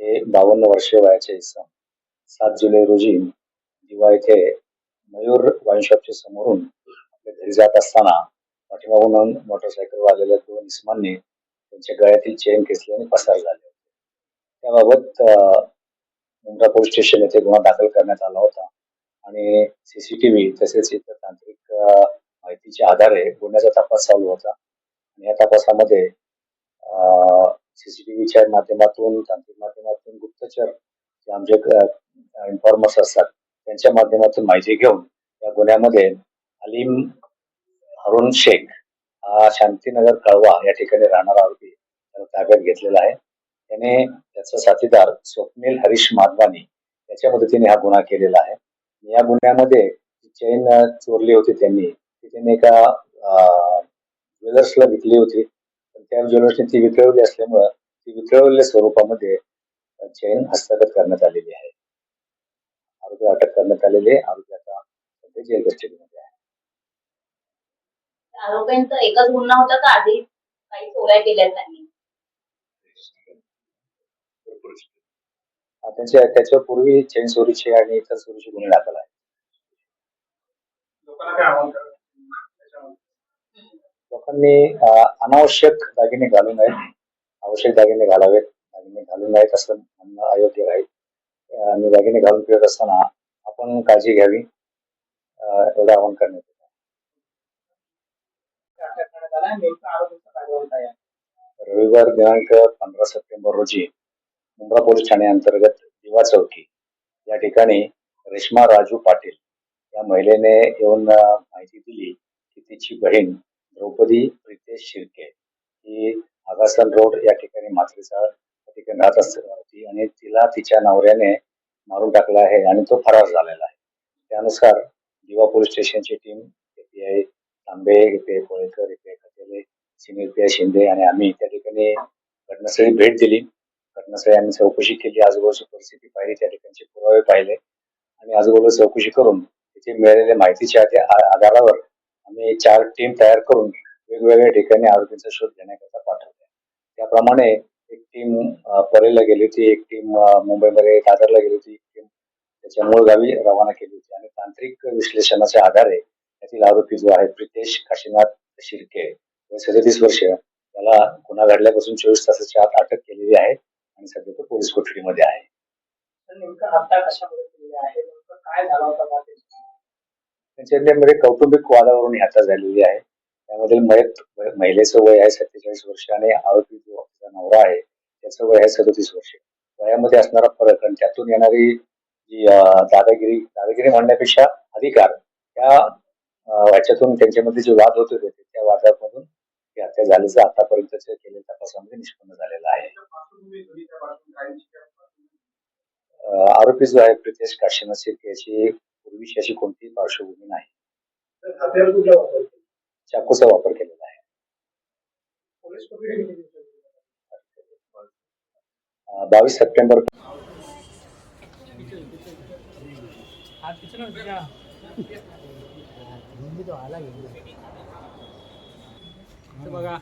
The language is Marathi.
हे बावन्न वर्षे वयाचे इसम. सात जुलै रोजी दिवा येथे मयूर वाईन शॉपच्या समोरून आपल्या घरी जात असताना पाठीमागून मोटरसायकल आलेल्या दोन इसमांनी त्यांच्या गळ्यातील चेन खेचली आणि पसार झाले होते. त्याबाबत मुंब्रा पोलीस स्टेशन येथे गुन्हा दाखल करण्यात आला होता आणि सीसीटीव्ही तसेच इतर तांत्रिक माहितीच्या आधारे गुन्ह्याचा तपास चालू होता. आणि या तपासामध्ये सीसीटीव्हीच्या माध्यमातून तांत्रिक माध्यमातून गुप्तचर जे आमचे इन्फॉर्मर्स असतात त्यांच्या माध्यमातून माहिती घेऊन या गुन्ह्यामध्ये अलीम हरुण शेख हा शांतीनगर कळवा या ठिकाणी राहणारा आरोपी त्याला ताब्यात घेतलेला आहे. त्याने त्याचा साथीदार स्वप्नील हरीश माधवानी याच्या मदतीने हा गुन्हा केलेला आहे. या गुन्ह्यामध्ये चैन चोरली होती त्यांनी ती त्यांनी एका ज्वेलर्सला विकली होती. पण त्या ज्वेलर्सने ती विक्री असल्यामुळं ती विक्रीवलेल्या स्वरूपामध्ये चैन हस्तगत करण्यात आलेली आहे. आरोपी अटक करण्यात आलेले आहे. आरोपी आता सध्या जेल कस्टडीमध्ये आहे. आरोपींचा एकच गुन्हा होता का आधी काही चोऱ्या केल्या त्यांनी? अं, त्यांच्या त्याच्या पूर्वी चैन चोरीचे आणि इतर चोरीचे गुन्हे दाखल आहेत. लोकांना काय आव्हान लोकांनी अनावश्यक दागिने घालू नयेत आवश्यक दागिने घालावेत. दागिने घालू नयेत असं म्हणणं अयोग्य राहील आणि दागिने घालून फिरत असताना आपण काळजी घ्यावी एवढं आवाहन करण्यात रविवार दिनांक पंधरा सप्टेंबर रोजी मुंब्रा पोलीस ठाणे अंतर्गत दिवा चौकी या ठिकाणी रेश्मा राजू पाटील या महिलेने येऊन माहिती दिली की तिची बहीण द्रौपदी प्रितेश शिर्के ही आगासन रोड या ठिकाणी मात्रेचा या ठिकाणी राहत असते. होती आणि तिला तिच्या नवऱ्याने मारून टाकला आहे आणि तो फरार झालेला आहे. त्यानुसार दिवा police स्टेशनची team API Tambe API Kolekar API Khatele senior P I Shinde आणि आम्ही त्या ठिकाणी घटनास्थळी भेट दिली. घटनास्थळी आम्ही चौकशी केली. आजूबाजूची परिस्थिती पाहिली. त्या ठिकाणचे पुरावे पाहिले. आणि आजूबाजूला चौकशी करून तिथे मिळालेल्या माहितीच्या आ- आधारावर आम्ही चार टीम तयार करून वेगवेगळ्या ठिकाणी आरोपींचा शोध घेण्याकरता पाठवले. त्याप्रमाणे एक टीम परेला गेली होती एक टीम मुंबईमध्ये दादरला गेली होती एक टीम त्याच्या मूळ गावी रवाना केली होती. आणि तांत्रिक विश्लेषणाच्या आधारे त्यातील आरोपी जो आहे प्रितेश काशीनाथ शिर्के सदतीस वर्ष त्याला गुन्हा घडल्यापासून चोवीस तासाच्या आत अटक केलेली आहे आणि सध्या तो पोलीस कोठडीमध्ये आहे. नेमका कशामध्ये आहे? काय झाला होता? त्यांच्यामध्ये कौटुंबिक वादावरून यात्रा हत्या झालेली आहे. त्यामध्ये मयत महिलेचं वय आहे सत्तेचाळीस वर्ष आणि आरोपी जो नवरा आहे त्याचं वय आहे सदतीस वर्ष. वयामध्ये असणारा फरक आणि त्यातून येणारी जी दादागिरी दादागिरी म्हणण्यापेक्षा अधिकार त्या ह्याच्यातून त्यांच्यामध्ये जे वाद होत होते त्या वादामधून ही हत्या झाल्याचं आतापर्यंतच्या केलेल्या तपासामध्ये निष्पन्न झालेलं आहे. आरोपी जो आहे प्रितेश काशीनाथ शिर्के याची पूर्वीची अशी कोणतीही पार्श्वभूमी नाही. चाकूचा वापर केलेला आहे. अं, बावीस सप्टेंबर. बघा